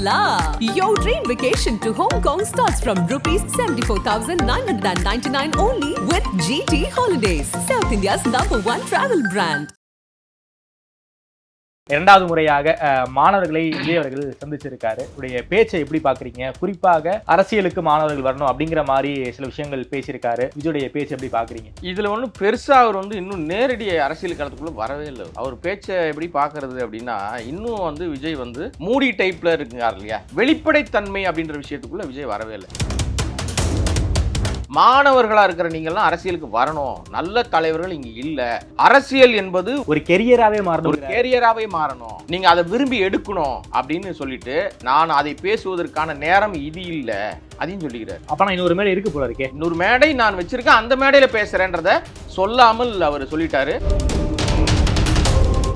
la! Your dream vacation to Hong Kong starts from rupees 74,999 only with GT Holidays, South India's number one travel brand. இரண்டாவது முறையாக மாணவர்களை விஜய் அவர்கள் சந்திச்சிருக்காரு. உடைய பேச்சை எப்படி பாக்குறீங்க குறிப்பாக அரசியலுக்கு மாணவர்கள் வரணும் அப்படிங்கிற மாதிரி சில விஷயங்கள் பேசியிருக்காரு. விஜயுடைய பேச்சு எப்படி பாக்குறீங்க இதுல ஒன்றும் பெருசா அவர் வந்து இன்னும் நேரடி அரசியல் களத்துக்குள்ள வரவே இல்லை. அவர் பேச்சை எப்படி பார்க்கறது அப்படின்னா இன்னும் வந்து விஜய் வந்து மூடி டைப்ல இருக்குங்க இல்லையா? வெளிப்படைத்தன்மை அப்படின்ற விஷயத்துக்குள்ள விஜய் வரவே இல்லை. மாணவர்களா இருக்கிற நீங்கெல்லாம் அரசியலுக்கு வரணும். நல்ல தலைவர்கள் இங்க இல்ல. அரசியல் என்பது ஒரு கெரியராகவே ஒரு மாறணும் கேரியராகவே மாறணும். நீங்க அதை விரும்பி எடுக்கணும் அப்படின்னு சொல்லிட்டு நான் அதை பேசுவதற்கான நேரம் இது இல்ல அதையும் சொல்லிக்கிறார். அப்ப நான் இன்னொரு மேலே இருக்கு போல இருக்கே. இன்னொரு மேடை நான் வச்சிருக்கேன். அந்த மேடையில பேசுறேன்றத சொல்லாமல் அவர் சொல்லிட்டாரு.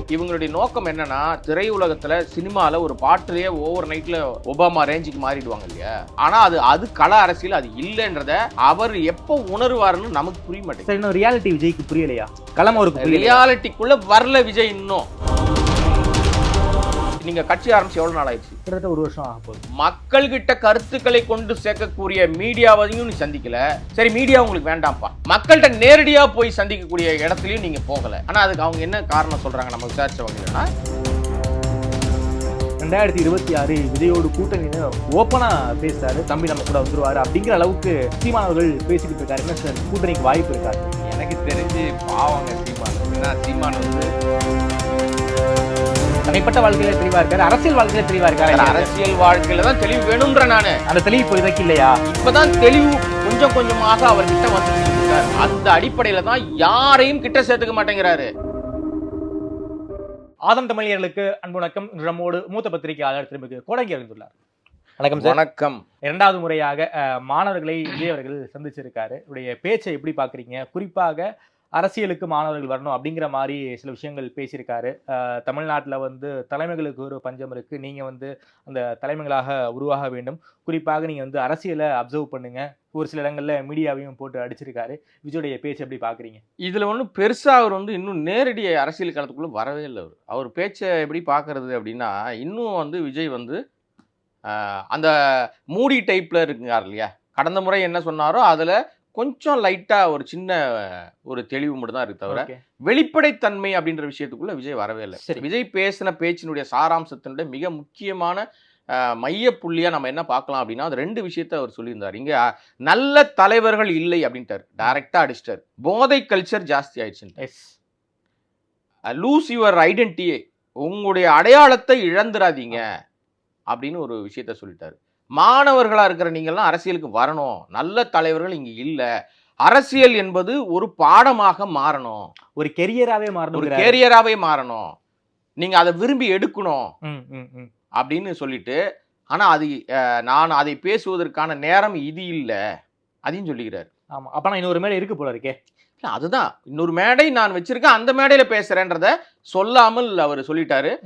இவங்களுடைய நோக்கம் என்னன்னா திரையுலகத்துல சினிமால ஒரு பாட்டுலயே ஓவர் நைட்ல ஒபாமா ரேஞ்சுக்கு மாறிடுவாங்க இல்லையா? ஆனா அது அது கள அரசியல் அது இல்லைன்றத அவர் எப்போ உணர்வாருன்னு நமக்கு புரிய மாட்டேங்குது. ரியாலிட்டி விஜய்க்கு புரியலையா? களம் புரியலையா? ரியாலிட்டிக்குள்ள வரல விஜய் இன்னும். நீங்க கட்சி ஆரம்பிச்சு எவ்வளவு நாள் ஆயிடுச்சு? கிட்டத்தட்ட ஒரு வருஷம் ஆக போகுது. மக்கள் கிட்ட கருத்துக்களை கொண்டு சேர்க்கக்கூடிய மீடியாவையும் நீ சந்திக்கல. சரி மீடியா உங்களுக்கு வேண்டாம்ப்பா. மக்கள்கிட்ட நேரடியா போய் சந்திக்கக்கூடிய இடத்துலயும் நீங்க போகல. ஆனா அதுக்கு அவங்க என்ன காரணம் சொல்றாங்க? நம்ம விசாரிச்சவங்கன்னா ரெண்டாயிரத்தி இருபத்தி ஆறு விஜயோடு கூட்டணின்னு ஓப்பனா பேசுறாரு. தம்பி நம்ம கூட வந்துருவாரு அப்படிங்கிற அளவுக்கு சீமானவர்கள் பேசிக்கிட்டு இருக்காரு. என்ன சார்? கூட்டணிக்கு வாய்ப்பு இருக்காரு எனக்கு தெரிஞ்சு பாவங்க சீமான். ஏன்னா சீமான் வந்து தனிப்பட்ட வாழ்க்கையில தெளிவா இருக்காரு அரசியல் வாழ்க்கையில தெளிவா இருக்காரு. அரசியல் வாழ்க்கையில தான் தெளிவு வேணும்ன்ற நானு. அந்த தெளிவு இப்போ இதற்கு இல்லையா? இப்பதான் தெளிவு கொஞ்சம் கொஞ்சமாக அவர்கிட்ட வந்து அந்த அடிப்படையில தான் யாரையும் கிட்ட சேர்த்துக்க மாட்டேங்கிறாரு. ஆதம் தமிழர்களுக்கு அன்பு வணக்கம். இன்று நம்மோடு மூத்த பத்திரிகையாளர் திருமிகு கோடங்கி அறிந்துள்ளார் வணக்கம் வணக்கம். இரண்டாவது முறையாக மாணவர்களை விஜய் அவர்கள் சந்திச்சிருக்காரு. உடைய பேச்சை எப்படி பாக்குறீங்க குறிப்பாக அரசியலுக்கு மாணவர்கள் வரணும் அப்படிங்கிற மாதிரி சில விஷயங்கள் பேசியிருக்காரு. தமிழ்நாட்டில் வந்து தலைமைகளுக்கு ஒரு பஞ்சம் இருக்குது நீங்கள் வந்து அந்த தலைமைகளாக உருவாக வேண்டும். குறிப்பாக நீங்கள் வந்து அரசியலை அப்சர்வ் பண்ணுங்கள் ஒரு சில இடங்களில் மீடியாவையும் போட்டு அடிச்சிருக்காரு. விஜயுடைய பேச்சு எப்படி பார்க்குறீங்க இதில் ஒன்றும் பெருசாக அவர் வந்து இன்னும் நேரடி அரசியல் காலத்துக்குள்ளே வரவே இல்லை அவர். அவர் பேச்சை எப்படி பார்க்கறது அப்படின்னா இன்னும் வந்து விஜய் வந்து அந்த மூடி டைப்பில் இருக்குங்கார் இல்லையா? கடந்த முறை என்ன சொன்னாரோ அதில் கொஞ்சம் லைட்டா ஒரு சின்ன ஒரு தெளிவு மட்டும் தான் இருக்கு தவிர. வெளிப்படைத்தன்மை அப்படின்ற விஷயத்துக்குள்ள விஜய் வரவே இல்லை. சரி. விஜய் பேசின பேச்சினுடைய சாராம்சத்தினுடைய மிக முக்கியமான ஆஹ், மையப்புள்ளியா நம்ம என்ன பார்க்கலாம் அப்படின்னா அது ரெண்டு விஷயத்த அவர் சொல்லியிருந்தார். இங்க நல்ல தலைவர்கள் இல்லை அப்படின்ட்டார். டைரக்டா அடிச்சிட்டார். போதை கல்ச்சர் ஜாஸ்தி ஆயிடுச்சு எஸ் லூஸ் யுவர் ஐடென்டிட்டி உங்களுடைய அடையாளத்தை இழந்துடாதீங்க அப்படின்னு ஒரு விஷயத்த சொல்லிட்டாரு. மாணவர்களா இருக்கிற நீங்கள்லாம் அரசியலுக்கு வரணும். நல்ல தலைவர்கள் இங்க இல்ல. அரசியல் என்பது ஒரு பாடமாக மாறணும். ஒரு கெரியராகவே ஒரு மாறணும் கேரியராகவே மாறணும். நீங்க அதை விரும்பி எடுக்கணும். ம் ம் ம். அப்படின்னு சொல்லிட்டு ஆனா அது நான் அதை பேசுவதற்கான நேரம் இது இல்லை. அதையும் சொல்லிக்கிறார். ஆமா. அப்ப நான் இன்னொரு மேலே இருக்கு போல இருக்கே. அதுதான். இன்னொரு மேடை நான் வச்சிருக்கேன். அந்த மேடையில பேசுறேன்றத சொல்லாமல் அவர் சொல்லிட்டாரு.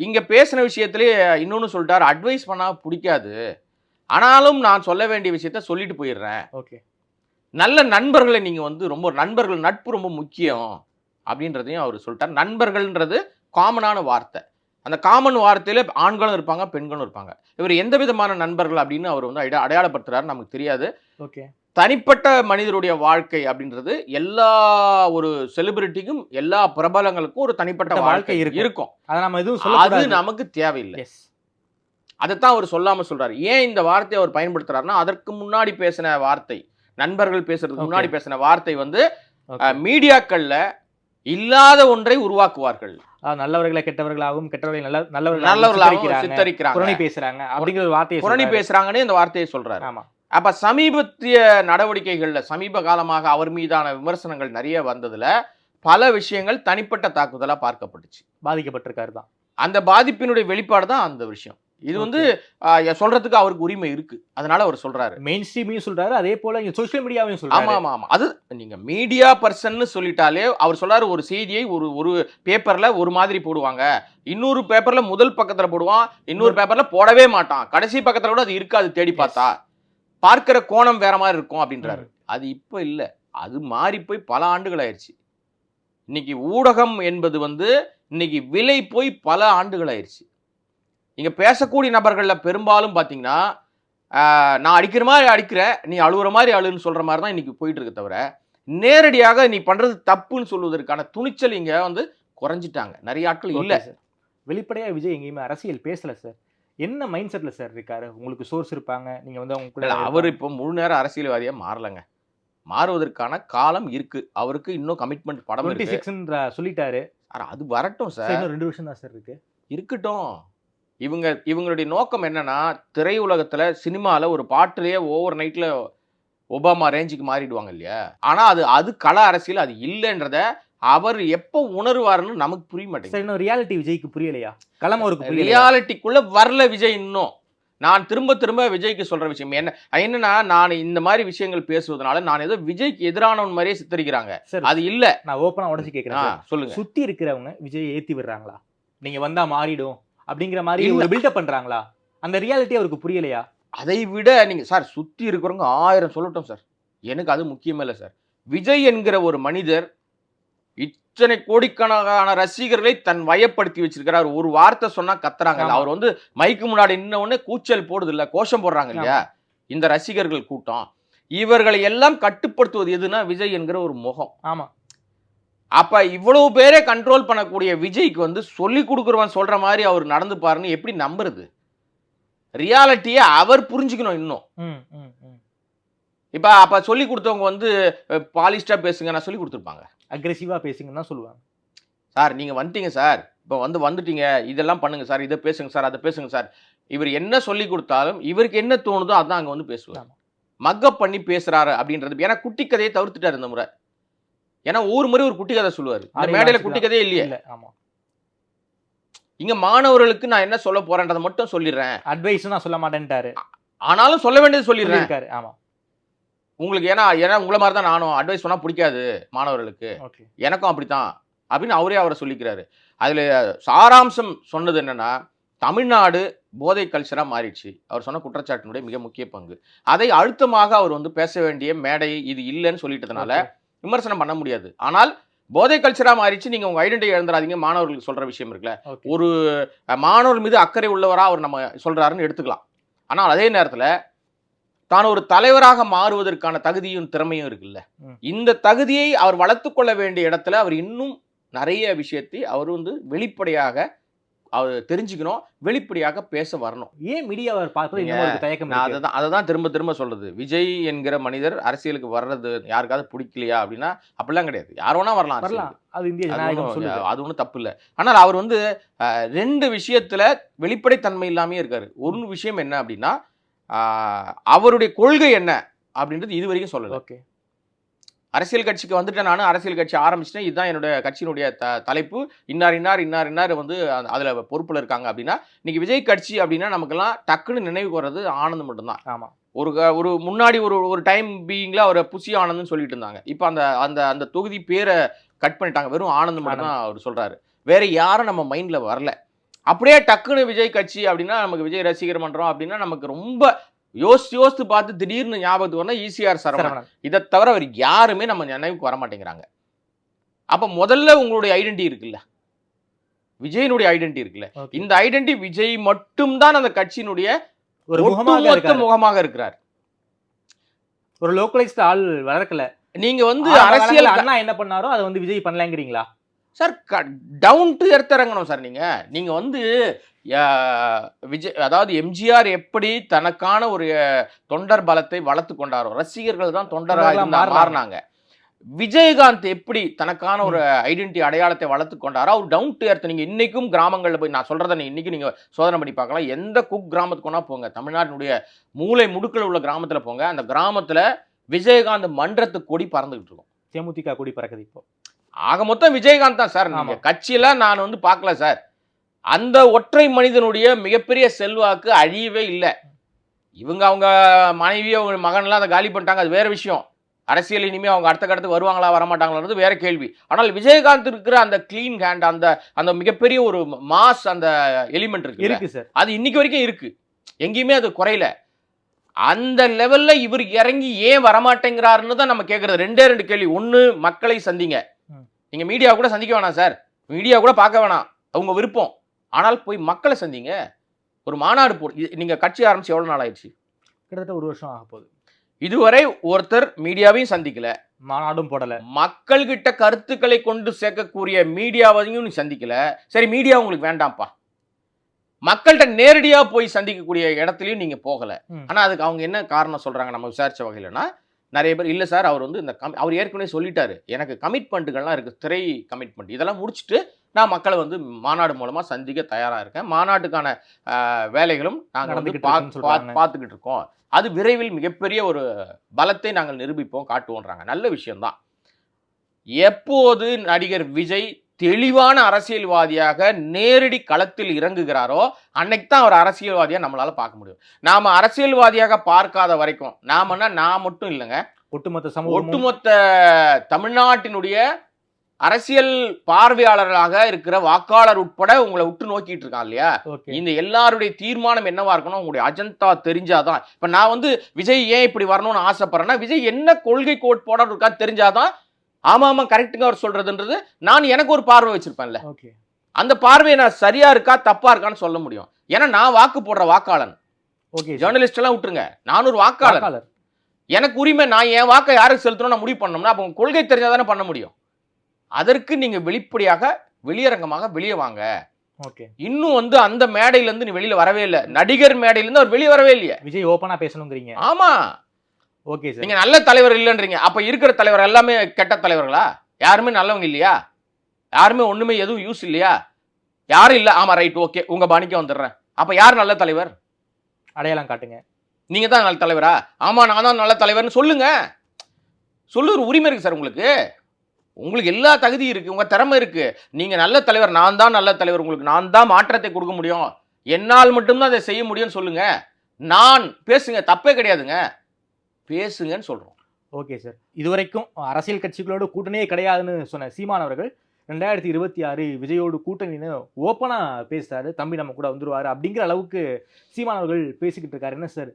இங்க பேசின விஷயத்திலே இன்னொன்னு சொல்லிட்டாரு. அட்வைஸ் பண்ணா பிடிக்காது. ஆனாலும் நான் சொல்ல வேண்டிய விஷயத்த சொல்லிட்டு போயிடுறேன். ஓகே. நல்ல நண்பர்களை நீங்க வந்து ரொம்ப நண்பர்கள் நட்பு ரொம்ப முக்கியம் அப்படின்றதையும் அவர் சொல்லிட்டார். நண்பர்கள்ன்றது காமனான வார்த்தை. அந்த காமன் வார்த்தையில ஆண்களும் இருப்பாங்க பெண்களும் இருப்பாங்க. இவர் எந்த விதமான நண்பர்கள் அப்படின்னு அவர் வந்து அடையா- அடையாளப்படுத்துறாரு நமக்கு தெரியாது. ஓகே. தனிப்பட்ட மனிதருடைய வாழ்க்கை அப்படின்றது எல்லா ஒரு செலிபிரிட்டிக்கும் எல்லா பிரபலங்களுக்கும் ஒரு தனிப்பட்ட வாழ்க்கை இருக்கும். அதை நம்ம எதுவும் அது நமக்கு தேவையில்லை. அதைத்தான் அவர் சொல்லாம சொல்றாரு. ஏன் இந்த வார்த்தையை அவர் பயன்படுத்துறாருன்னா அதற்கு முன்னாடி பேசின வார்த்தை நண்பர்கள் பேசுறதுக்கு. முன்னாடி பேசின வார்த்தை வந்து மீடியாக்கள்ல இல்லாத ஒன்றை உருவாக்குவார்கள். நல்லவர்களை கெட்டவர்களாகவும் கெட்டவர்களை நல்ல நல்லவர்களாகவும் நல்லவர்களாகவும் சித்தரிக்கிறாங்க. பேசுறாங்க அப்படிங்கிற வார்த்தையை புரணி. பேசுறாங்கன்னு இந்த வார்த்தையை சொல்றாரு. ஆமா. அப்ப சமீபத்திய நடவடிக்கைகள்ல சமீப காலமாக அவர் மீதான விமர்சனங்கள் நிறைய வந்ததுல பல விஷயங்கள் தனிப்பட்ட தாக்குதலா பார்க்கப்பட்டுச்சு. பாதிக்கப்பட்டிருக்காரு தான். அந்த பாதிப்பினுடைய வெளிப்பாடு தான் அந்த விஷயம். இது வந்து சொல்றதுக்கு அவருக்கு உரிமை இருக்கு. அதனால அவர் சொல்றாரு. மெயின் ஸ்ட்ரீமையும் சொல்றாரு அதே போல இங்க சோஷியல் மீடியாவையும் ஆமா சொல்றாரு. ஆமா ஆமா அது நீங்க மீடியா பர்சன் சொல்லிட்டாலே அவர் சொல்றாரு ஒரு செய்தியை ஒரு ஒரு பேப்பர்ல ஒரு மாதிரி போடுவாங்க. இன்னொரு பேப்பர்ல முதல் பக்கத்துல போடுவான் இன்னொரு பேப்பர்ல போடவே மாட்டான். கடைசி பக்கத்துல கூட அது இருக்காது தேடி. பார்த்தா. பார்க்கிற கோணம் வேற மாதிரி இருக்கும் அப்படின்றாரு. அது இப்ப இல்ல. அது மாறி போய் பல ஆண்டுகள் ஆயிடுச்சு இன்னைக்கு ஊடகம் என்பது வந்து இன்னைக்கு விலை போய் பல ஆண்டுகள் ஆயிடுச்சு இங்க பேசக்கூடிய நபர்கள்ல பெரும்பாலும் பாத்தீங்கன்னா ஆஹ், நான் அடிக்கிற மாதிரி அடிக்கிறேன் நீ அழுகுற மாதிரி அழுன்னு சொல்ற மாதிரி தான் இன்னைக்கு போயிட்டு இருக்கு தவிர நேரடியாக நீ பண்றது தப்புன்னு சொல்வதற்கான துணிச்சல் இங்க வந்து குறைஞ்சிட்டாங்க. நிறைய ஆட்கள் இல்ல. Okay, sir. வெளிப்படையா விஜய் எங்கேயுமே அரசியல் பேசல சார். என்ன மைண்ட் செட்ல சார் இருக்காரு? உங்களுக்கு சோர்ஸ் இருப்பாங்க. நீங்க வந்து அவங்க அவர் இப்போ முழு நேர அரசியல்வாதியா மாறலங்க. மாறுவதற்கான காலம் இருக்கு. அவருக்கு இன்னும் கமிட்மெண்ட் படம் டுவெண்ட்டி இருக்கு சிக்ஸ் சொல்லிட்டாரு. அது வரட்டும் சார் இன்னும் ரெண்டு வருஷம் தான் சார் இருக்கு. இருக்கட்டும். இவங்க இவங்களுடைய நோக்கம் என்னன்னா திரையுலகத்துல சினிமால ஒரு பாட்டுலயே ஓவர் நைட்ல ஒபாமா ரேஞ்சுக்கு மாறிடுவாங்க இல்லையா? ஆனா அது அது கல அரசியல் அது இல்லைன்றத அவர் எப்போ உணர்வாருன்னு நமக்கு புரிய மாட்டேங்குது. இன்னும் ரியாலிட்டி விஜய்க்கு புரியலையா? களம் அவருக்கு ரியாலிட்டிக்குள்ள வரல விஜய் இன்னும். நான் திரும்ப திரும்ப விஜய்க்கு சொல்ற விஷயம் என்ன என்னன்னா நான் இந்த மாதிரி விஷயங்கள் பேசுவதனால நான் ஏதோ விஜய்க்கு எதிரானவன் மாதிரியே சித்தரிக்கிறாங்க. அது இல்ல. நான் ஓப்பனா உடச்சு கேட்கிறேன். சொல்லுங்க. சுத்தி இருக்கிறவங்க விஜய் ஏத்தி விடுறாங்களா? நீங்க வந்தா மாறிடும் அப்படிங்கிற மாதிரி. ஒரு பில்டப் பண்றாங்களா? அந்த ரியாலிட்டி அவருக்கு புரியலையா? அதை விட நீங்க சார் சுத்தி இருக்கிறவங்க ஆயிரம் சொல்லட்டும் சார். எனக்கு அது முக்கியமே இல்லை சார். விஜய் என்கிற ஒரு மனிதர் இத்தனை கோடிக்கணக்கான ரசிகர்களை தன் வயப்படுத்தி வச்சிருக்கிறார். ஒரு வார்த்தை சொன்னா கத்துறாங்க. அவர் வந்து மைக்கு முன்னாடி நின்ன உடனே கூச்சல் போடுது இல்ல கோஷம் போடுறாங்க இல்லையா? இந்த ரசிகர்கள் கூட்டம். இவர்களை எல்லாம் கட்டுப்படுத்துவது எதுனா விஜய் என்கிற ஒரு முகம். ஆமா. அப்ப இவ்வளவு பேரே கண்ட்ரோல் பண்ணக்கூடிய விஜய்க்கு வந்து சொல்லி கொடுக்குறவன் சொல்ற மாதிரி அவர் நடந்து பாருன்னு எப்படி நம்புறது? ரியாலிட்டியை அவர் புரிஞ்சுக்கணும் இன்னும். இப்ப அப்ப சொல்லி கொடுத்தவங்க வந்து பாலிஸ்டா பேசுங்க நான் சொல்லி கொடுத்துருப்பாங்க. அக்ரெசிவா பேசுங்கன்னு தான் சொல்லுவாங்க. சார் நீங்க வந்துட்டீங்க சார். இப்போ வந்து வந்துட்டீங்க இதெல்லாம் பண்ணுங்க சார். இதை பேசுங்க சார். அதை பேசுங்க சார். இவர் என்ன சொல்லி கொடுத்தாலும் இவருக்கு என்ன தோணுதோ அதான் அங்க வந்து பேசுவார். ஆமா. மக்கப் பண்ணி பேசுறாரு அப்படின்றது ஏன்னா குட்டி கதையை தவிர்த்துட்டாரு இந்த முறை. ஏன்னா ஒவ்வொரு முறை ஒரு குட்டி கதை சொல்லுவாரு. ஆடி மேடையில. குட்டி கதையே இல்லையே. இல்ல ஆமா. இங்க மாணவர்களுக்கு நான் என்ன சொல்ல போறேன்றதை மட்டும் சொல்லிடுறேன். அட்வைஸ் நான் சொல்ல மாட்டேன்ட்டாரு. ஆனாலும் சொல்ல வேண்டியது சொல்லிடுறேன். ஆமா. உங்களுக்கு ஏன்னா ஏன்னா உங்களை மாதிரி தான் நானும். அட்வைஸ் சொன்னா பிடிக்காது மாணவர்களுக்கு. எனக்கும் அப்படித்தான். அப்படின்னு அவரே அவரை சொல்லிக்கிறாரு. அதுல சாராம்சம் சொன்னது என்னன்னா தமிழ்நாடு போதை கல்ச்சரா மாறிடுச்சு. அவர் சொன்ன குற்றச்சாட்டினுடைய மிக முக்கிய பங்கு. அதை அழுத்தமாக அவர் வந்து பேச வேண்டிய மேடை இது இல்லைன்னு சொல்லிட்டதுனால விமர்சனம் பண்ண முடியாது. ஆனால் போதை கல்ச்சரா மாறிடுச்சு. நீங்க உங்க ஐடென்டிட்டி இழந்துடாதீங்க. மாணவர்களுக்கு சொல்ற விஷயம் இருக்குல்ல. ஒரு மாணவர் மீது அக்கறை உள்ளவரா அவர் நம்ம சொல்றாருன்னு எடுத்துக்கலாம். ஆனால் அதே நேரத்துல தான் ஒரு தலைவராக மாறுவதற்கான தகுதியும் திறமையும் இருக்குல்ல. இந்த தகுதியை அவர் வளர்த்து கொள்ள வேண்டிய இடத்துல அவர் இன்னும் நிறைய விஷயத்தை அவர் வந்து வெளிப்படையாக அவர் தெரிஞ்சுக்கணும் வெளிப்படையாக பேச வரணும். ஏன் மீடியா அவர் பார்ப்பது தயக்கம்? அதை தான் அதை தான் திரும்ப திரும்ப சொல்றது. விஜய் என்கிற மனிதர் அரசியலுக்கு வர்றது யாருக்காவது பிடிக்கலையா அப்படின்னா அப்படிலாம் கிடையாது. யார் வேணா வரலாம். அது இந்திய அது ஒன்றும் தப்பு இல்லை. ஆனால் அவர் வந்து ரெண்டு விஷயத்துல வெளிப்படைத்தன்மை இல்லாமே இருக்காரு. ஒரு விஷயம் என்ன அப்படின்னா அவருடைய கொள்கை என்ன அப்படின்றது இது வரைக்கும் சொல்லல. ஓகே. அரசியல் கட்சிக்கு வந்துட்டேன் நான் அரசியல் கட்சி ஆரம்பிச்சிட்டேன். இதுதான் என்னுடைய கட்சியினுடைய த தலைப்பு. இன்னார் இன்னார் இன்னார் இன்னார் வந்து அதுல பொறுப்புல இருக்காங்க அப்படின்னா இன்னைக்கு விஜய் கட்சி அப்படின்னா நமக்கெல்லாம் டக்குன்னு நினைவுக்கு வர்றது ஆனந்தம் மட்டும்தான். ஆமா. ஒரு ஒரு முன்னாடி ஒரு ஒரு டைம் பீயிங்ல அவர் புசி ஆனந்த்னு சொல்லிட்டு இருந்தாங்க. இப்போ அந்த அந்த அந்த தொகுதி பேரை கட் பண்ணிட்டாங்க. வெறும் ஆனந்த் மட்டும் தான் அவர் சொல்றாரு. வேற யாரும் நம்ம மைண்ட்ல வரல. அப்படியே டக்குன்னு விஜய் கட்சி அப்படின்னா நமக்கு விஜய் ரசிகர் மன்றம் அப்படின்னா நமக்கு ரொம்ப யோசிச்சு யோசித்து பார்த்து திடீர்னு ஞாபகத்துக்கு வரணும் ஈசிஆர் சரவணன். இதை தவிர அவர் யாருமே நம்ம நினைவுக்கு வர மாட்டேங்கிறாங்க. அப்ப முதல்ல உங்களுடைய ஐடென்டி இருக்குல்ல? விஜயனுடைய ஐடென்டி இருக்குல்ல. இந்த ஐடென்டி விஜய் மட்டும்தான் அந்த கட்சியினுடைய ஒரு முகமாக முகமாக இருக்கிறார். ஒரு லோக்கலைஸ்ட் ஆள் வளர்க்கல. நீங்க வந்து அரசியல் அண்ணா என்ன பண்ணாரோ அதை வந்து விஜய் பண்ணலங்கிறீங்களா? சார் டவுன் டு எர்த் இறங்கணும் சார் நீங்க. நீங்க வந்து விஜய் அதாவது எம்ஜிஆர் எப்படி தனக்கான ஒரு தொண்டர் பலத்தை வளர்த்து கொண்டாரோ ரசிகர்கள் தான் தொண்டராக மாறுனாங்க. விஜயகாந்த் எப்படி தனக்கான ஒரு ஐடென்டி அடையாளத்தை வளர்த்து கொண்டாரோ அவர் டவுன் டு எர்த் நீங்க இன்னைக்கும் கிராமங்கள்ல போய் நான் சொல்றதை நீங்க இன்னைக்கு நீங்க சோதனை பண்ணி பார்க்கலாம். எந்த குக் கிராமத்துக்கு வேணா போங்க. தமிழ்நாட்டினுடைய மூலை முடுக்கில் உள்ள கிராமத்துல போங்க. அந்த கிராமத்துல விஜயகாந்த் மன்றத்து கொடி பறந்துகிட்டு இருக்கும். தேமுதிக கூடி பறக்குது இப்போ. ஆக மொத்தம் விஜயகாந்த் தான் சார். நீங்க ஆமா. கட்சியெல்லாம் நான் வந்து பார்க்கல சார். அந்த ஒற்றை மனிதனுடைய மிகப்பெரிய செல்வாக்கு அழியவே இல்லை. இவங்க அவங்க மனைவி அவங்க மகன்லாம் அதை காலி பண்ணிட்டாங்க. அது வேற விஷயம். அரசியல் இனிமே அவங்க அடுத்த கட்டத்துக்கு வருவாங்களா வரமாட்டாங்களான்றது வேற கேள்வி. ஆனால் விஜயகாந்த் இருக்கிற அந்த க்ளீன் ஹேண்ட் அந்த அந்த மிகப்பெரிய ஒரு மாஸ் அந்த எலிமெண்ட் இருக்கு இருக்கு சார். அது இன்னைக்கு வரைக்கும் இருக்கு. எங்கேயுமே அது குறையல. அந்த லெவல்ல இவர் இறங்கி ஏன் வரமாட்டேங்கிறாருன்னு தான் நம்ம கேட்கறது ரெண்டே ரெண்டு கேள்வி. ஒண்ணு மக்களை சந்திங்க. ம். நீங்க மீடியா கூட சந்திக்க வேணாம் சார் மீடியா கூட பார்க்க வேணாம். அவங்க விருப்பம். ஆனால் போய் மக்களை சந்திங்க. ஒரு மாநாடு போ இது- நீங்க கட்சி ஆரம்பிச்சு எவ்வளவு நாள் ஆயிடுச்சு? கிட்டத்தட்ட ஒரு வருஷம் ஆக போகுது. இதுவரை ஒருத்தர் மீடியாவையும் சந்திக்கல. மாநாடும் போடல. மக்கள்கிட்ட கருத்துக்களை கொண்டு சேர்க்கக்கூடிய மீடியாவையும் நீ சந்திக்கல. சரி மீடியா உங்களுக்கு வேண்டாம்ப்பா. மக்கள்கிட்ட நேரடியா போய் சந்திக்கக்கூடிய இடத்துலயும் நீங்க போகல. ம். ஆனா அதுக்கு அவங்க என்ன காரணம் சொல்றாங்க? நம்ம விசாரிச்ச வகையிலனா நிறைய பேர் இல்ல சார் அவர் வந்து இந்த com- அவர் ஏற்கனவே சொல்லிட்டாரு. எனக்கு கமிட்மெண்ட்டுகள்லாம் இருக்கு திரை கமிட்மெண்ட் இதெல்லாம் முடிச்சுட்டு நான் மக்களை வந்து மாநாடு மூலமா சந்திக்க தயாரா இருக்கேன். மாநாட்டுக்கான வேலைகளும் நாங்க வந்து. பார்த்துக்கிட்டு இருக்கோம். அது விரைவில் மிகப்பெரிய ஒரு பலத்தை நாங்கள் நிரூபிப்போம் காட்டுவோன்றாங்க. நல்ல விஷயம்தான். எப்போது நடிகர் விஜய் தெளிவான அரசியல்வாதியாக நேரடி களத்தில் இறங்குகிறாரோ அன்னைக்கு தான் அவர் அரசியல்வாதியா நம்மளால பார்க்க முடியும். நாம அரசியல்வாதியாக பார்க்காத வரைக்கும் நாமன்னா நான் மட்டும் இல்லைங்க. ஒட்டுமொத்த சமூகம் ஒட்டுமொத்த தமிழ்நாட்டினுடைய அரசியல் பார்வையாளர்களாக இருக்கிற வாக்காளர் உட்பட உங்களை உற்று நோக்கிட்டு இருக்கான் இல்லையா? இந்த எல்லாருடைய தீர்மானம் என்னவா இருக்கணும்? உங்களுடைய அஜந்தா தெரிஞ்சாதான். இப்ப நான் வந்து விஜய் ஏன் இப்படி வரணும்னு ஆசைப்படுறேன்னா விஜய் என்ன கொள்கை கோட்பாடு இருக்கா தெரிஞ்சாதான் ஆமா ஆமா கரெக்டுங்க அவர் சொல்றதுன்றது நான் எனக்கு ஒரு பார்வை வச்சிருப்பேன்ல. ஓகே. அந்த பார்வையை நான் சரியா இருக்கா தப்பா இருக்கான்னு சொல்ல முடியும். ஏன்னா நான் வாக்கு போடுற வாக்காளன். ஓகே ஜேர்னலிஸ்ட் எல்லாம் விட்டுருங்க. நான் ஒரு வாக்காளர். எனக்கு உரிமை நான் என் வாக்கை யாருக்கு செலுத்தணும் நான் முடிவு பண்ணோம்னா அப்போ கொள்கை தெரிஞ்சாதானே பண்ண முடியும். அதற்கு நீங்க வெளிப்படையாக வெளியரங்கமாக வெளியே வாங்க. ஓகே. இன்னும் வந்து அந்த மேடையில இருந்து நீ வெளியில வரவே இல்லை. நடிகர் மேடையில இருந்து அவர் வெளியே வரவே இல்லையே. விஜய் ஓப்பனா பேசணுங்கிறீங்க. ஆமா. Okay sir. நீங்க நல்ல தலைவர் இல்லைன்றீங்க. அப்ப இருக்கிற தலைவர் எல்லாமே கெட்ட தலைவர்களா? யாருமே நல்லவங்க இல்லையா? யாருமே ஒண்ணுமே எதுவும் யூஸ் இல்லையா? யாரும் இல்ல. ஆமா ரைட் ஓகே உங்க பாணிக்க வந்துடுறேன். அப்ப யார் நல்ல தலைவர்? அடையாளம் காட்டுங்க. நீங்க தான் நல்ல தலைவரா? ஆமா நான் தான் நல்ல தலைவர்னு சொல்லுங்க. சொல்லுற உரிமை இருக்கு சார் உங்களுக்கு. உங்களுக்கு எல்லா தகுதி இருக்கு. உங்க திறமை இருக்கு. நீங்க நல்ல தலைவர் நான் தான் நல்ல தலைவர். உங்களுக்கு நான் தான் மாற்றத்தை கொடுக்க முடியும். என்னால் மட்டும்தான் அதை செய்ய முடியும்னு சொல்லுங்க. நான் பேசுங்க. தப்பே கிடையாதுங்க. பேசுங்கன்னு சொல்றோம். Okay sir. இதுவரைக்கும் அரசியல் கட்சிகளோட கூட்டணியே கிடையாதுன்னு சொன்ன சீமான் அவர்கள் ரெண்டாயிரத்தி இருபத்தி ஆறு விஜயோடு கூட்டணின்னு ஓப்பனா பேசுறாரு. தம்பி நம்ம கூட வந்துருவாரு அப்படிங்கிற அளவுக்கு சீமான் அவர்கள் பேசிக்கிட்டு இருக்காரு. என்ன சார்?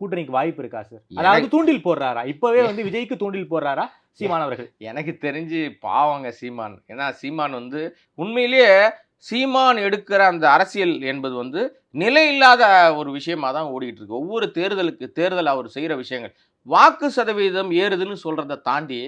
கூட்டணிக்கு வாய்ப்பு இருக்கா சார்? அதாவது தூண்டில் போடுறாரா? இப்பவே வந்து விஜய்க்கு தூண்டில் போடுறாரா சீமான் அவர்கள்? எனக்கு தெரிஞ்சு பாவங்க சீமான். ஏன்னா சீமான் வந்து உண்மையிலேயே சீமான் எடுக்கிற அந்த அரசியல் என்பது வந்து நிலை இல்லாத ஒரு விஷயமாக தான் ஓடிட்டு இருக்கு. ஒவ்வொரு தேர்தலுக்கு தேர்தல் அவர் செய்கிற விஷயங்கள். வாக்கு சதவீதம் ஏறுதுன்னு சொல்கிறத தாண்டி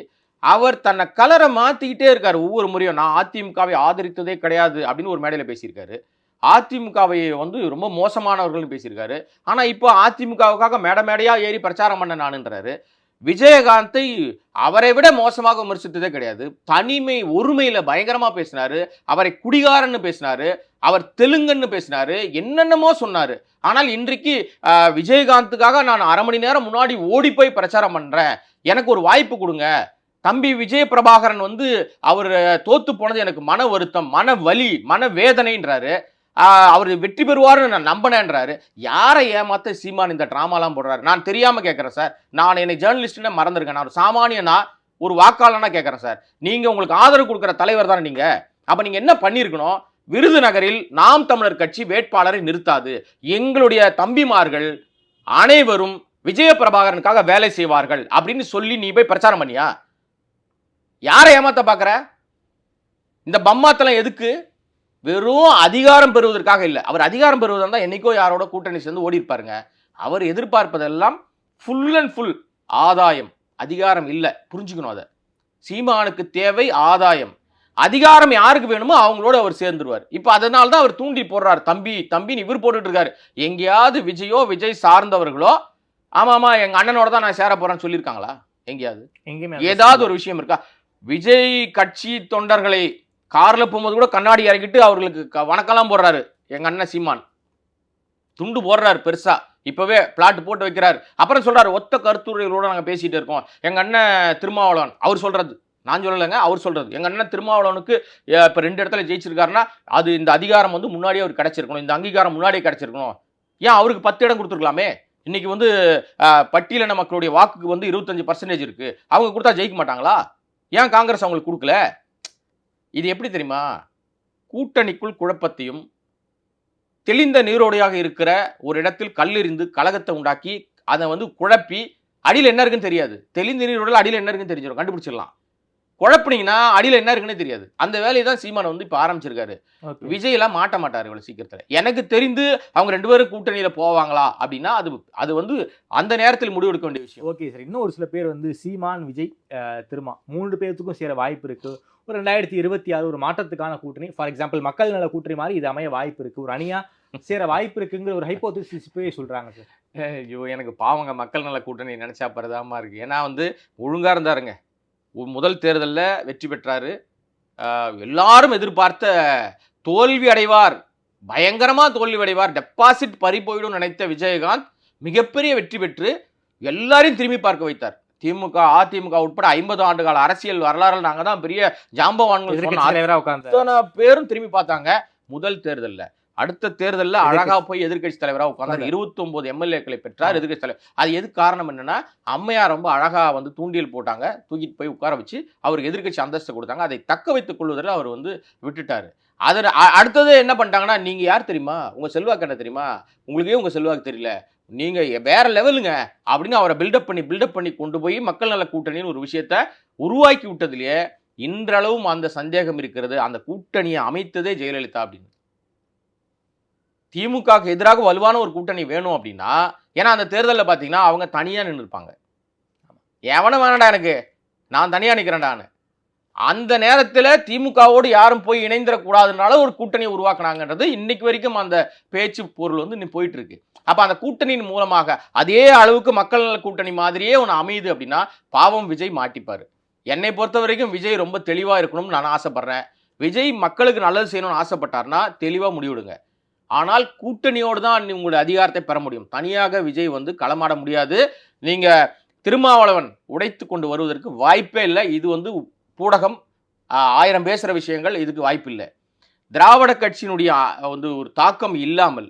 அவர் தன்னை கலரை மாற்றிக்கிட்டே இருக்கார். ஒவ்வொரு முறையும் நான் அதிமுகவை ஆதரித்ததே கிடையாது அப்படின்னு ஒரு மேடையில் பேசியிருக்காரு. அதிமுகவை வந்து ரொம்ப மோசமானவர்கள்னு பேசியிருக்காரு. ஆனால் இப்போ அதிமுகவுக்காக மேடை மேடையாக ஏறி பிரச்சாரம் பண்ண நானுன்றாரு விஜயகாந்தை அவரை விட மோசமாக விமர்சித்ததே கிடையாது. தனிமை ஒருமையில பயங்கரமா பேசினாரு. அவரை குடிகாரன்னு பேசினாரு. அவர் தெலுங்குன்னு பேசினாரு. என்னென்னமோ சொன்னாரு. ஆனால் இன்றைக்கு விஜயகாந்துக்காக நான் அரை மணி நேரம் முன்னாடி ஓடி போய் பிரச்சாரம் பண்றேன். எனக்கு ஒரு வாய்ப்பு கொடுங்க. தம்பி விஜய பிரபாகரன் வந்து அவர் தோத்து போனது எனக்கு மன வருத்தம் மன வலி மன வேதனைன்றாரு. அவர் வெற்றி பெறுவார்னு நான் நம்பினேன்றாரு. யாரை ஏமாத்த சீமான் இந்த ட்ராமாலாம் போடுறாரு? நான் தெரியாமல் கேட்குறேன் சார். நான் என்னை ஜேர்னலிஸ்ட்னே மறந்துருக்கேன். நான் ஒரு சாமானியனா ஒரு வாக்காளனா கேட்குறேன் சார். நீங்கள் உங்களுக்கு ஆதரவு கொடுக்குற தலைவர் தானே நீங்கள் அப்போ நீங்கள் என்ன பண்ணியிருக்கணும்? விருதுநகரில் நாம் தமிழர் கட்சி வேட்பாளரை நிறுத்தாது. எங்களுடைய தம்பிமார்கள் அனைவரும் விஜய பிரபாகரனுக்காக வேலை செய்வார்கள் அப்படின்னு சொல்லி நீ போய் பிரச்சாரம் பண்ணியா? யாரை ஏமாத்த பார்க்குற இந்த பம்மாத்தெல்லாம் எதுக்கு? வெறும் அதிகாரம் பெறுவதற்காக இல்லை. அவர் அதிகாரம் பெறுவதா இருந்தா என்னைக்கோ யாரோட கூட்டணி சேர்ந்து ஓடி இருப்பாருங்க. அவர் எதிர்பார்ப்பதெல்லாம் ஃபுல் அண்ட் ஃபுல் ஆதாயம். அதிகாரம் இல்லை. புரிஞ்சுக்கணும் அதை. சீமானுக்கு தேவை ஆதாயம். அதிகாரம் யாருக்கு வேணுமோ அவங்களோட அவர் சேர்ந்துருவார். இப்போ அதனால தான் அவர் தூண்டி போடுறார். தம்பி தம்பின்னு இவர் போட்டுட்டு இருக்காரு எங்கேயாவது விஜயோ விஜய் சார்ந்தவர்களோ ஆமா ஆமா எங்க அண்ணனோட தான் நான் சேர போறேன்னு சொல்லியிருக்காங்களா? எங்கேயாவது? எங்கேயுமே ஏதாவது ஒரு விஷயம் இருக்கா? விஜய் கட்சி தொண்டர்களை காரில் போகும்போது கூட கண்ணாடி இறக்கிட்டு அவர்களுக்கு க- வணக்கம்லாம் போடுறாரு. எங்கள் அண்ணன் சீமான். துண்டு போடுறாரு பெருசாக இப்போவே பிளாட் போட்டு வைக்கிறார். அப்புறம் சொல்கிறார் ஒத்த கருத்துரைகளோடு நாங்கள் பேசிகிட்டு இருக்கோம். எங்கள் அண்ணன் திருமாவளவன் அவர் சொல்கிறது நான் சொல்லலைங்க அவர் சொல்கிறது எங்கள் அண்ணன் திருமாவளவனுக்கு இப்போ ரெண்டு இடத்துல ஜெயிச்சிருக்காருன்னா அது இந்த அதிகாரம் வந்து முன்னாடியே அவர் கிடச்சிருக்கணும். இந்த அங்கீகாரம் முன்னாடியே கிடச்சிருக்கணும். ஏன் அவருக்கு பத்து இடம் கொடுத்துருக்கலாமே? இன்றைக்கி வந்து பட்டியலின மக்களுடைய வாக்குக்கு வந்து இருபத்தஞ்சு பர்சன்டேஜ் இருக்கு. அவங்க கொடுத்தா ஜெயிக்க மாட்டாங்களா? ஏன் காங்கிரஸ் அவங்களுக்கு கொடுக்கல? இது எப்படி தெரியுமா? கூட்டணிக்குள் குழப்பத்தையும் தெளிந்த நீரோடையாக இருக்கிற ஒரு இடத்தில் கல்லெறிந்து கலகத்தை உண்டாக்கி அதை வந்து குழப்பி அடியில் என்ன இருக்குன்னு தெரியாது. தெளிந்த நீரோடையில் அடியில் என்ன இருக்குன்னு தெரிஞ்சிடும். கண்டுபிடிச்சிடலாம். குழப்பினீங்கன்னா அடியில் என்ன இருக்குன்னே தெரியாது. அந்த வேலையை தான் சீமான் வந்து இப்போ ஆரம்பிச்சிருக்காரு. ஓகே. விஜய் எல்லாம் மாட்ட மாட்டார் இவ்வளவு சீக்கிரத்துல. எனக்கு தெரிந்து அவங்க ரெண்டு பேரும் கூட்டணியில போவாங்களா அப்படின்னா அது அது வந்து அந்த நேரத்தில் முடிவெடுக்க வேண்டிய விஷயம். Okay sir. இன்னும் ஒரு சில பேர் வந்து சீமான் விஜய் திருமா மூன்று பேர்த்துக்கும் சேர வாய்ப்பு இருக்கு. ஒரு ரெண்டாயிரத்தி இருபத்தி ஆறு ஒரு மாற்றத்துக்கான கூட்டணி. ஃபார் எக்ஸாம்பிள் மக்கள் நல கூட்டணி மாதிரி இது அமைய வாய்ப்பு இருக்கு. ஒரு அணியா சேர வாய்ப்பு இருக்குங்கிற ஒரு ஹைப்போதிசிஸ் இப்பவே சொல்றாங்க சார். ஐயோ எனக்கு பாவங்க மக்கள் நல கூட்டணி நினைச்சா பரதாம இருக்கு. ஏன்னா வந்து ஒழுங்கா இருந்தாருங்க. முதல் தேர்தலில் வெற்றி பெற்றாரு. எல்லாரும் எதிர்பார்த்த தோல்வி அடைவார். பயங்கரமா தோல்வி அடைவார். டெபாசிட் பறி போயிடும் நினைத்த விஜயகாந்த் மிகப்பெரிய வெற்றி பெற்று எல்லாரையும் திரும்பி பார்க்க வைத்தார். திமுக அதிமுக உட்பட ஐம்பது ஆண்டு கால அரசியல் வரலாறுல நாங்க தான் பெரிய ஜாம்பவான்கள் பேரும் திரும்பி பார்த்தாங்க முதல் தேர்தல்ல. அடுத்த தேர்தல்ல அழகா போய் எதிர்க்கட்சி தலைவரா உட்கார்ந்தார். இருபத்தி ஒன்பது எம்எல்ஏக்களை பெற்றார் ஆமா. எதிர்க்கட்சி தலைவர். அது எது காரணம் என்னன்னா அம்மையார் ரொம்ப அழகா வந்து தூண்டியல் போட்டாங்க தூக்கிட்டு போய் உட்கார வச்சு அவருக்கு எதிர்க்கட்சி அந்தஸ்து கொடுத்தாங்க. அதை தக்க வைத்துக் கொள்வதில் அவர் வந்து விட்டுட்டாரு. அதில் அடுத்தது என்ன பண்ணிட்டாங்கன்னா நீங்க யார் தெரியுமா? உங்க செல்வாக்கு என்ன தெரியுமா? உங்களுக்கே உங்க செல்வாக்கு தெரியல. நீங்க வேற லெவலுங்க அப்படின்னு அவரை பில்டப் பண்ணி பில்டப் பண்ணி கொண்டு போய் மக்கள் நல கூட்டணின்னு ஒரு விஷயத்த உருவாக்கி விட்டதுலயே இன்றளவும் அந்த சந்தேகம் இருக்கிறது. அந்த கூட்டணியை அமைத்ததே ஜெயலலிதா அப்படின்னு. திமுகவுக்கு எதிராக வலுவான ஒரு கூட்டணி வேணும் அப்படின்னா ஏன்னா அந்த தேர்தலில் பார்த்தீங்கன்னா அவங்க தனியாக நின்றுருப்பாங்க எவனும் வேணாடா எனக்கு? நான் தனியாக நிற்கிறேன்டான்னு அந்த நேரத்தில் திமுகவோடு யாரும் போய் இணைந்திடக்கூடாதுனால ஒரு கூட்டணி உருவாக்குனாங்கன்றது இன்னைக்கு வரைக்கும் அந்த பேச்சு பொருள் வந்து இன்னும் போயிட்டு இருக்கு அப்போ அந்த கூட்டணியின் மூலமாக அதே அளவுக்கு மக்கள் நல கூட்டணி மாதிரியே ஒன்று அமையுது அப்படின்னா பாவம் விஜய் மாட்டிப்பார். என்னை பொறுத்த வரைக்கும் விஜய் ரொம்ப தெளிவாக இருக்கணும்னு நான் ஆசைப்பட்றேன். விஜய் மக்களுக்கு நல்லது செய்யணும்னு ஆசைப்பட்டார்னா தெளிவாக முடிவிடுங்க. ஆனால் கூட்டணியோடு தான் உங்களுடைய அதிகாரத்தை பெற முடியும். தனியாக விஜய் வந்து களமாட முடியாது. நீங்க திருமாவளவன் உடைத்து கொண்டு வருவதற்கு வாய்ப்பே இல்லை. இது வந்து ஊடகம் ஆயிரம் பேசுற விஷயங்கள் இதுக்கு வாய்ப்பு இல்லை. திராவிட கட்சியினுடைய வந்து ஒரு தாக்கம் இல்லாமல்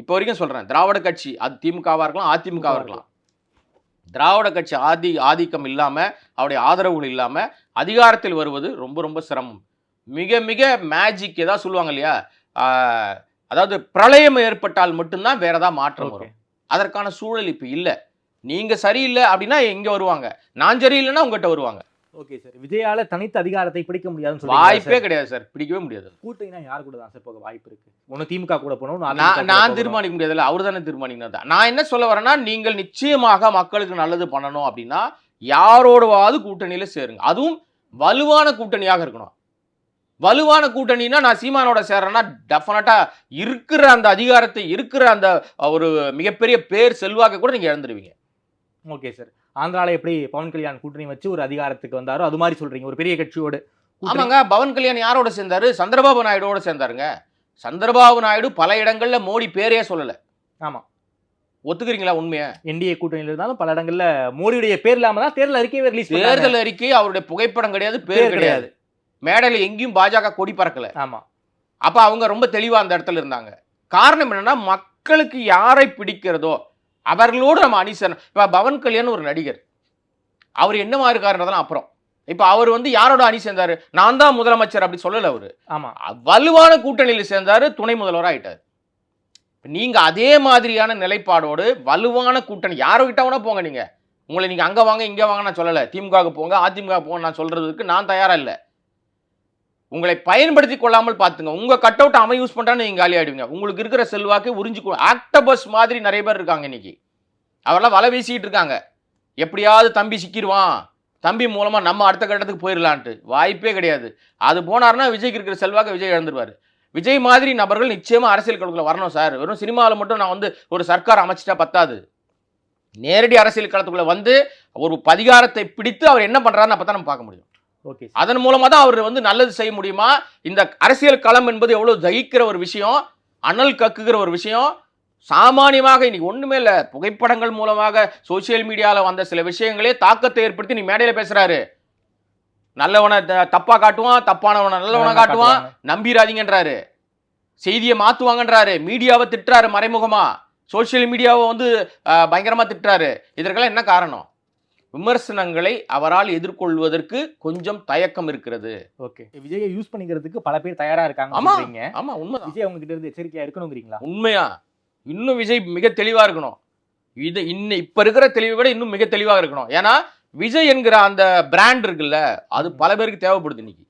இப்போ வரைக்கும் சொல்றேன் திராவிட கட்சி அது திமுகவா இருக்கலாம் அதிமுகவா இருக்கலாம். திராவிட கட்சி ஆதி ஆதிக்கம் இல்லாம அவருடைய ஆதரவுகள் இல்லாம அதிகாரத்தில் வருவது ரொம்ப ரொம்ப சிரமம். மிக மிக மேஜிக் ஏதாவது சொல்லுவாங்க இல்லையா? அதாவது பிரளயம் ஏற்பட்டால் மட்டும்தான் வேற ஏதாவது மாற்றம். வரும். அதற்கான சூழல் இப்போ இல்லை. நீங்க சரியில்லை அப்படின்னா இங்க வருவாங்க. நான் சரியில்லைன்னா உங்ககிட்ட வருவாங்க. ஓகே சார் விஜயால தனித்த அதிகாரத்தை பிடிக்க முடியாதுன்னு வாய்ப்பே கிடையாது சார் பிடிக்கவே முடியாது. கூட்டணினா யார் கூட தான் சார் போக வாய்ப்பு இருக்கு? ஒன்னு திமுக கூட அதிமுக நான் நான். தீர்மானிக்க முடியாதுல்ல. அவர் தானே தீர்மானிக்கணும். நான் என்ன சொல்ல வரேன்னா நீங்கள் நிச்சயமாக மக்களுக்கு நல்லது பண்ணணும் அப்படின்னா யாரோடவாவது கூட்டணியில சேருங்க. அதுவும் வலுவான கூட்டணியாக இருக்கணும். வலுவான கூட்டணினா நான் சீமானோட சேர்றேன்னா டெஃபினட்டா இருக்கிற அந்த அதிகாரத்தை இருக்கிற அந்த ஒரு மிகப்பெரிய பேர் செல்வாக்கை கூட நீங்க இழந்துருவீங்க. Okay sir. ஆந்திரால எப்படி பவன் கல்யாண் கூட்டணி வச்சு ஒரு அதிகாரத்துக்கு வந்தாரோ அது மாதிரி சொல்றீங்க. ஒரு பெரிய கட்சியோடு ஆமாங்க. பவன் கல்யாண் யாரோட சேர்ந்தாரு? சந்திரபாபு நாயுடோட சேர்ந்தாருங்க. சந்திரபாபு நாயுடு பல இடங்கள்ல மோடி பேரே சொல்லல. ஆமா. ஒத்துக்கிறீங்களா உண்மையா? என்டிஏ கூட்டணியில இருந்தாலும் பல இடங்கள்ல மோடியுடைய பேர் இல்லாம தான் தேர்தல் அறிக்கையை ரிலீஸ் தேர்தல் அறிக்கை அவருடைய புகைப்படம் கிடையாது பேர் கிடையாது. மேடையில எங்கேயும் பாஜக கொடி பறக்கல. ஆமா. அப்ப அவங்க ரொம்ப தெளிவா அந்த இடத்துல இருந்தாங்க. காரணம் என்னன்னா மக்களுக்கு யாரை பிடிக்கிறதோ அவர்களோடு நம்ம அணிசன் இப்ப பவன் கல்யாண் ஒரு நடிகர். அவர் என்னவா இருக்காருன்றதெல்லாம் அப்புறம். இப்ப அவர் வந்து யாரோட அணி சேர்ந்தாரு? நான் தான் முதலமைச்சர் அப்படி சொல்லல அவரு. ஆமா. வலுவான கூட்டணியில் சேர்ந்தாரு துணை முதல்வர் ஆயிட்டார். நீங்க அதே மாதிரியான நிலைப்பாடோடு வலுவான கூட்டணி யாரோ கிட்ட வேணா போங்க நீங்க. உங்களை நீங்க அங்க வாங்க இங்க வாங்க நான் சொல்லல. திமுகவுக்கு போங்க அதிமுக போங்க நான் சொல்றதுக்கு நான் தயாரா இல்ல. உங்களை பயன்படுத்தி கொள்ளாமல் பார்த்துங்க. உங்கள் கட் அவுட் அவன் யூஸ் பண்ணுறான்னு நீங்கள் காலி ஆயிடுவீங்க உங்களுக்கு இருக்கிற செல்வாக்கு உறிஞ்சு ஆக்டபஸ் மாதிரி நிறைய பேர் இருக்காங்க இன்னைக்கு. அவரெல்லாம் வலை வீசிக்கிட்டு இருக்காங்க. எப்படியாவது தம்பி சிக்கிடுவான் தம்பி மூலமாக நம்ம அடுத்த கட்டத்துக்கு போயிடலான்ட்டு வாய்ப்பே கிடையாது. அது போனார்னா விஜய்க்கு இருக்கிற செல்வாக்கு விஜய் இழந்துருவார். விஜய் மாதிரி நபர்கள் நிச்சயமாக அரசியல் களத்தில் வரணும் சார். வெறும் சினிமாவில் மட்டும் நான் வந்து ஒரு சர்க்கார் அமைச்சிட்டா பத்தாது. நேரடி அரசியல் களத்துக்குள்ளே வந்து ஒரு பதிகாரத்தை பிடித்து அவர் என்ன பண்ணுறான்னு அப்போ தான் நம்ம பார்க்க முடியும். அதன் மூலமா தான் அவர் வந்து நல்லது செய்ய முடியுமா? இந்த அரசியல் களம் என்பது எவ்வளவு தகிக்கிற ஒரு விஷயம் அனல் கக்குகிற ஒரு விஷயம் சாமானியமாக இன்னைக்கு ஒண்ணுமே இல்ல. புகைப்படங்கள் மூலமாக சோசியல் மீடியால வந்த சில விஷயங்களே தாக்கத்தை ஏற்படுத்தி நீ மேடையில பேசுறாரு. நல்லவனை தப்பா காட்டுவான் தப்பானவனை நல்லவனை காட்டுவான். நம்பிராதீங்கன்றாரு. செய்தியை மாத்துவாங்கன்றாரு. மீடியாவை திட்டுறாரு மறைமுகமா. சோஷியல் மீடியாவை வந்து பயங்கரமா திட்டுறாரு. இதற்கெல்லாம் என்ன காரணம்? விமர்சனங்களை அவரால் எதிர்கொள்வதற்கு கொஞ்சம் தயக்கம் இருக்கிறது. ஓகே. விஜயை யூஸ் பண்ணிக்கிறதுக்கு பல பேர் தயாரா இருக்காங்க ஆமா. ஆமா உண்மைதான். விஜய் அவங்க கிட்ட இருந்து எச்சரிக்கையா இருக்கணுங்கிறீங்களா? உண்மையா? இன்னும் விஜய் மிக தெளிவா இருக்கணும். இது இன்னும் இப்ப இருக்கிற தெளிவை விட இன்னும் மிக தெளிவாக இருக்கணும். ஏன்னா விஜய் என்கிற அந்த பிராண்ட் இருக்குல்ல அது பல பேருக்கு தேவைப்படுது இன்னைக்கு.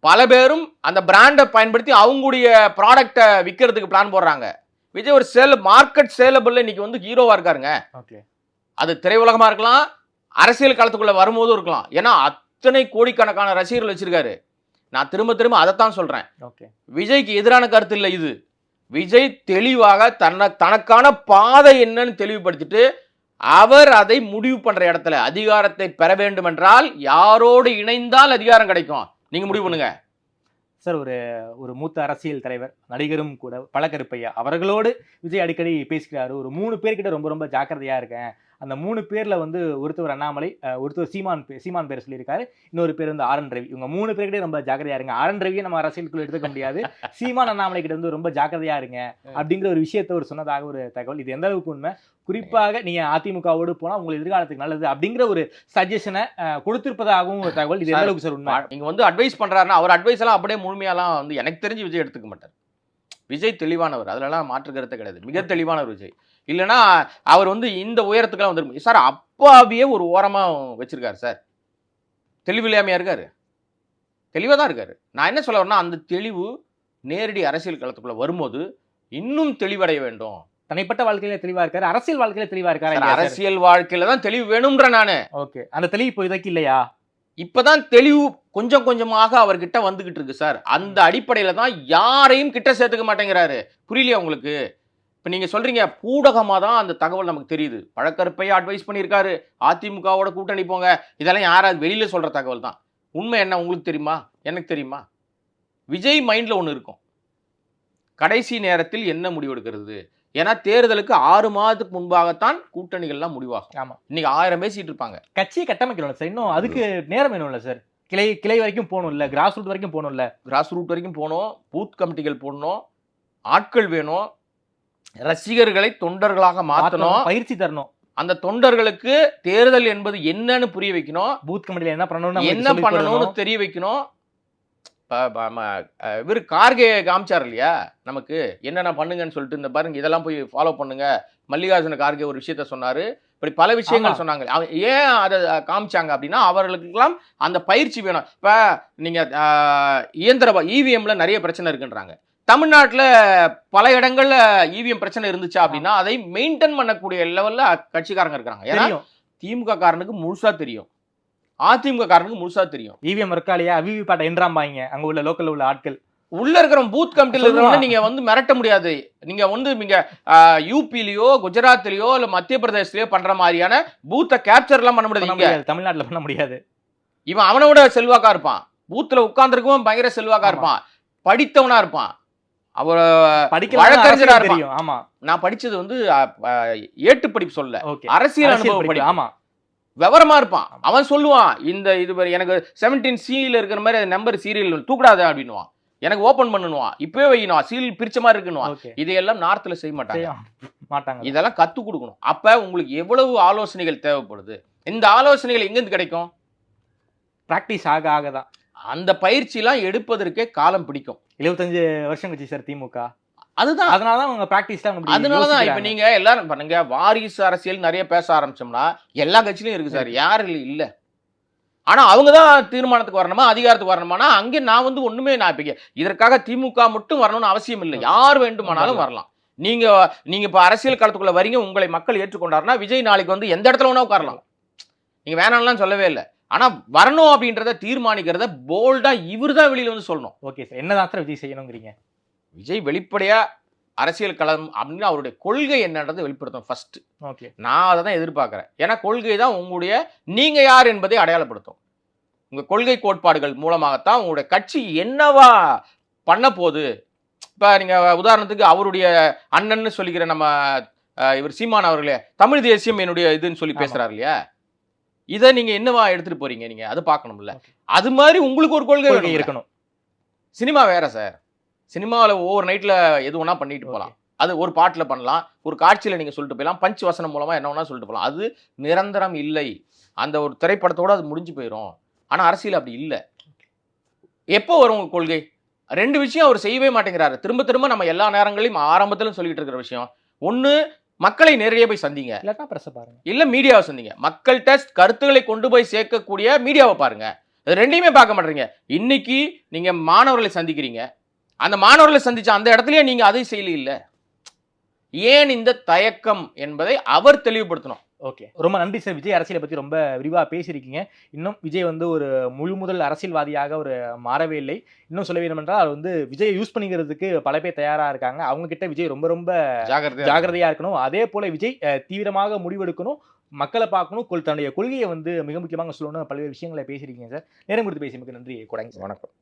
பல பேரும் அந்த பிராண்டை பயன்படுத்தி அவங்களுடைய ப்ராடக்டை விற்கிறதுக்கு பிளான் போடுறாங்க. விஜய் ஒரு சேல் மார்க்கெட் சேலபிள்ல இன்னைக்கு வந்து ஹீரோவா இருக்காருங்க. ஓகே. அது திரையுலகமா இருக்கலாம் அரசியல் களத்துக்குள்ள வரும்போதும் இருக்கலாம். ஏன்னா அத்தனை கோடிக்கணக்கான ரசிகர்கள் வச்சிருக்காரு. நான் திரும்ப திரும்ப அதைத்தான் சொல்றேன். ஓகே. விஜய்க்கு எதிரான கருத்து இல்லை இது. விஜய் தெளிவாக தன்னை தனக்கான பாதை என்னன்னு தெளிவுபடுத்திட்டு அவர் அதை முடிவு பண்ற இடத்துல அதிகாரத்தை பெற வேண்டும் என்றால் யாரோடு இணைந்தால் அதிகாரம் கிடைக்கும். நீங்க முடிவு பண்ணுங்க. சார் ஒரு ஒரு மூத்த அரசியல் தலைவர் நடிகரும் கூட பழக்கருப்பையா அவர்களோடு விஜய் அடிக்கடி பேசிக்கிறாரு. ஒரு மூணு பேர்கிட்ட ரொம்ப ரொம்ப ஜாக்கிரதையா இருக்கேன். அந்த மூணு பேர்ல வந்து ஒருத்தவர் அண்ணாமலை ஒருத்தர் சீமான் பே- சீமான் பேர் சொல்லியிருக்காரு. இன்னொரு பேர் வந்து ஆரன் ரவி. இவங்க மூணு பேர்கிட்ட ரொம்ப ஜாக்கிரதையா இருங்க. ஆரன் ரவியை நம்ம அரசியலுக்குள்ள எடுத்துக்க முடியாது. சீமான் அண்ணாமலை கிட்ட வந்து ரொம்ப ஜாக்கிரதையா இருங்க அப்படிங்கிற ஒரு விஷயத்த ஒரு சொன்னதாக ஒரு தகவல். இது எந்த அளவுக்கு உண்மை? குறிப்பாக நீங்க அதிமுகவோடு போனா உங்கள் எதிர்காலத்துக்கு நல்லது அப்படிங்கிற ஒரு சஜஷனை கொடுத்திருப்பதாகவும் ஒரு தகவல். இது எந்த அளவுக்கு சார் உண்மை? நீங்க வந்து அட்வைஸ் பண்றாருன்னா அவர் அட்வைஸ் எல்லாம் அப்படியே முழுமையாலாம் வந்து எனக்கு தெரிஞ்சு விஜய் எடுத்துக்க மாட்டார். விஜய் தெளிவானவர். அதுலலாம் மாற்று கருத்து கிடையாது. மிக தெளிவானவர் விஜய். இல்லைன்னா அவர் வந்து இந்த உயரத்துக்குலாம் வந்து சார் அப்பாவியே ஒரு ஓரமா வச்சிருக்காரு சார். தெளிவில்லாமையா இருக்காரு. தெளிவாக தான் இருக்காரு. நான் என்ன சொல்ல வரேன்னா அந்த தெளிவு நேரடி அரசியல் களத்துக்குள்ள வரும்போது இன்னும் தெளிவடைய வேண்டும். தனிப்பட்ட வாழ்க்கையில தெளிவா இருக்காரு அரசியல் வாழ்க்கையில தெளிவா இருக்காரு அரசியல் வாழ்க்கையில தான் தெளிவு வேணும்ன்ற நானு. ஓகே. அந்த தெளிவு இப்போ இதற்கு இல்லையா? இப்பதான் தெளிவு கொஞ்சம் கொஞ்சமாக அவர்கிட்ட வந்துகிட்டு இருக்கு சார். அந்த அடிப்படையில தான் யாரையும் கிட்ட சேர்த்துக்க மாட்டேங்கிறாரு. புரியலையா உங்களுக்கு? இப்ப நீங்க சொல்றீங்க பூடகமா தான் அந்த தகவல் நமக்கு தெரியுது. பழக்கருப்பையா அட்வைஸ் பண்ணியிருக்காரு. அதிமுகவோட கூட்டணி போங்க. இதெல்லாம் யாராவது வெளியில சொல்ற தகவல் தான். உண்மை என்ன உங்களுக்கு தெரியுமா? எனக்கு தெரியுமா? விஜய் மைண்ட்ல ஒன்று இருக்கும். கடைசி நேரத்தில் என்ன முடிவு எடுக்கிறது ஏன்னா தேர்தலுக்கு ஆறு மாதத்துக்கு முன்பாகத்தான் கூட்டணிகள்லாம் முடிவாகும். ஆமா. இன்னைக்கு ஆயிரம் பேசிட்டு இருப்பாங்க. கட்சியை கட்டமைக்கணும் சார். இன்னும் அதுக்கு நேரம் வேணும்ல சார். கிளை கிளை வரைக்கும் போகணும்ல. கிராஸ் ரூட் வரைக்கும் போகணும்ல. கிராஸ் ரூட் வரைக்கும் போகணும். பூத் கமிட்டிகள் போடணும். ஆட்கள் வேணும். ரசிகர்களை தொண்டர்களாக மாற்றணும் பயிற்சி தரணும். அந்த தொண்டர்களுக்கு தேர்தல் என்பது என்னன்னு புரிய வைக்கணும். பூத் கமிட்டில என்ன பண்ணணும்னு என்ன பண்ணணும்னு தெரிய வைக்கணும். இவரு கார்கே காமிச்சார் இல்லையா? நமக்கு என்னென்ன பண்ணுங்கன்னு சொல்லிட்டு இந்த பாருங்க இதெல்லாம் போய் ஃபாலோ பண்ணுங்க. மல்லிகார்ஜுன கார்கே ஒரு விஷயத்த சொன்னாரு. இப்படி பல விஷயங்கள். சொன்னாங்க. ஏன் அதை காமிச்சாங்க அப்படின்னா அவர்களுக்கெல்லாம் அந்த பயிற்சி வேணும். இப்ப நீங்க அஹ், இயந்திர இவிஎம்ல நிறைய பிரச்சனை இருக்குன்றாங்க. தமிழ்நாட்டுல பல இடங்கள்ல இவிஎம் பிரச்சனை இருந்துச்சா அப்படின்னா அதை மெயின்டைன் பண்ணக்கூடிய லெவல்ல கட்சிக்காரங்க இருக்காங்க. ஏன்னா திமுக காரனுக்கு முழுசா தெரியும். அதிமுக காரனுக்கு முழுசா தெரியும். இவிஎம் இருக்கா இல்லையா விவி பாட்டை என்றாம்பாங்க அங்க உள்ள லோக்கல்ல உள்ள ஆட்கள். உள்ள இருக்கிற பூத் கமிட்டில சொல்லுவா. இருக்கிறவங்க நீங்க வந்து மிரட்ட முடியாது. நீங்க வந்து நீங்க யூபிலயோ குஜராத்லயோ இல்ல மத்திய பிரதேசலயோ பண்ற மாதிரியான பூத்தை கேப்சர் எல்லாம் பண்ண முடியாது. தமிழ்நாட்டுல பண்ண முடியாது. இவன் அவனோட செல்வாக்கா இருப்பான். பூத்துல உட்கார்ந்துருக்கவன் பயங்கர செல்வாக்கா. இருப்பான். படித்தவனா இருப்பான். அவர் வழக்கறிஞரா இருப்பான். தெரியும். ஆமா. நான் படிச்சது வந்து ஏட்டு படிப்பு சொல்ல. அரசியல் அனுபவம் படிப்பு, ஆமா. விவரமா இருப்பான். அவன் சொல்லுவான் இந்த இது எனக்கு செவன்டீன் சில இருக்கிற மாதிரி நம்பர் சீரியல் தூக்கிடாத அப்படின்னுவான். எனக்கு ஓபன் பண்ணுவான் இப்பவே வைக்கணும் சீரியல் பிரிச்ச மாதிரி இருக்குன்னுவான். ஓகே. இதையெல்லாம் நார்த்ல செய்ய மாட்டாங்க. மாட்டாங்க. இதெல்லாம் கத்து கொடுக்கணும். அப்ப உங்களுக்கு எவ்வளவு ஆலோசனைகள் தேவைப்படுது? இந்த ஆலோசனைகள் எங்கிருந்து கிடைக்கும்? பிராக்டிஸ் ஆக ஆக தான். அந்த பயிற்சியெல்லாம் எடுப்பதற்கே காலம் பிடிக்கும். எழுபத்தஞ்சு வருஷம் கட்சி சார் திமுக. அதுதான். அதனால தான் அவங்க பிராக்டிஸ் தான் அதனாலதான் இப்ப யோசிக்கிறாங்க. நீங்க எல்லாரும் பண்ணுங்க. வாரிசு அரசியல் நிறைய பேச ஆரம்பிச்சோம்னா எல்லா கட்சியிலும் இருக்கு சார். யாரு இல்ல ஆனா அவங்க தான் தீர்மானத்துக்கு வரணுமா அதிகாரத்துக்கு வரணுமானா அங்கே நான் வந்து ஒண்ணுமே நான் இப்ப இதற்காக திமுக மட்டும் வரணும்னு அவசியம் இல்லை. யார் வேண்டுமானாலும் வரலாம். நீங்க நீங்க இப்ப அரசியல் களத்துக்குள்ள வரீங்க உங்களை மக்கள் ஏற்றுக்கொண்டாருன்னா விஜய் நாளைக்கு வந்து எந்த இடத்துல வேணா உட்காரலாம். நீங்க வேணாம்லாம் சொல்லவே இல்லை. ஆனா வரணும் அப்படின்றத தீர்மானிக்கிறத போல்டா இவர் தான் வெளியில வந்து சொல்லணும். ஓகே சார் என்னதான் சார் விஜய் செய்யணுங்கிறீங்க? விஜய் வெளிப்படையா அரசியல் களம் அப்படின்னு அவருடைய கொள்கை என்னன்றதை வெளிப்படுத்தணும் ஃபர்ஸ்ட் ஓகே நான் அதை தான் எதிர்பார்க்குறேன். ஏன்னா கொள்கை தான் உங்களுடைய நீங்க யார் என்பதை அடையாளப்படுத்தும். உங்க கொள்கை கோட்பாடுகள் மூலமாகத்தான் உங்களுடைய கட்சி என்னவா பண்ண போகுது. இப்போ நீங்க உதாரணத்துக்கு அவருடைய அண்ணன்னு சொல்லிக்கிற நம்ம இவர் சீமான் அவர்களே தமிழ் தேசியம் என்னுடைய இதுன்னு சொல்லி ஆமா. பேசுறாரு இல்லையா? இதை நீங்க என்னவா எடுத்துட்டு போறீங்க நீங்க? அதை பார்க்கணும்ல. அது மாதிரி உங்களுக்கு ஒரு கொள்கை. இருக்கணும். சினிமா வேற சார். சினிமாவில் ஒவ்வொரு நைட்ல எது வேணா பண்ணிட்டு போகலாம் அது ஒரு பாட்டில் பண்ணலாம் ஒரு காட்சியில் நீங்கள் சொல்லிட்டு போயிடலாம் பஞ்ச் வசனம் மூலமாக என்ன வேணா சொல்லிட்டு போகலாம் அது நிரந்தரம் இல்லை. அந்த ஒரு திரைப்படத்தோட அது முடிஞ்சு போயிடும் ஆனால் அரசியல் அப்படி இல்லை. எப்போ வரும் உங்க கொள்கை? ரெண்டு விஷயம் அவர் செய்யவே மாட்டேங்கிறாரு. திரும்ப திரும்ப நம்ம எல்லா நேரங்களையும் ஆரம்பத்திலும் சொல்லிட்டு இருக்கிற விஷயம். ஒன்று மக்களை நேரடியாக போய் சந்திங்க. இல்லாட்டா பாருங்க. இல்ல மீடியாவை சந்திங்க. மக்கள்கிட்ட கருத்துக்களை கொண்டு போய் சேர்க்கக்கூடிய மீடியாவை பாருங்க. இது ரெண்டையுமே பார்க்க மாட்டீங்க இன்னைக்கு நீங்க மாணவர்களை சந்திக்கிறீங்க. அந்த மாணவர்களை சந்திச்ச அந்த இடத்துலயே நீங்க அதை செய்யல இல்ல ஏன் இந்த தயக்கம் என்பதை அவர் தெளிவுபடுத்தணும். ஓகே. ரொம்ப நன்றி சார். விஜய் அரசியலை பத்தி ரொம்ப விரிவா பேசியிருக்கீங்க. இன்னும் விஜய் வந்து ஒரு முழு முதல் அரசியல்வாதியாக ஒரு மாறவே இல்லை. இன்னும் சொல்ல வேண்டும் என்றால் அவர் வந்து விஜயை யூஸ் பண்ணிக்கிறதுக்கு பல பேர் தயாரா இருக்காங்க. அவங்க கிட்ட விஜய் ரொம்ப ரொம்ப ஜாகிரதையா ஜாகிரதையா இருக்கணும். அதே போல விஜய் தீவிரமாக முடிவெடுக்கணும். மக்களை பார்க்கணும். கொள் தன்னுடைய கொள்கையை வந்து மிக முக்கியமாக சொல்லணும் பல்வேறு விஷயங்களை பேசியிருக்கீங்க சார். நேரம் கொடுத்து பேசியமைக்கு நன்றி கொடைங்க சார். வணக்கம்.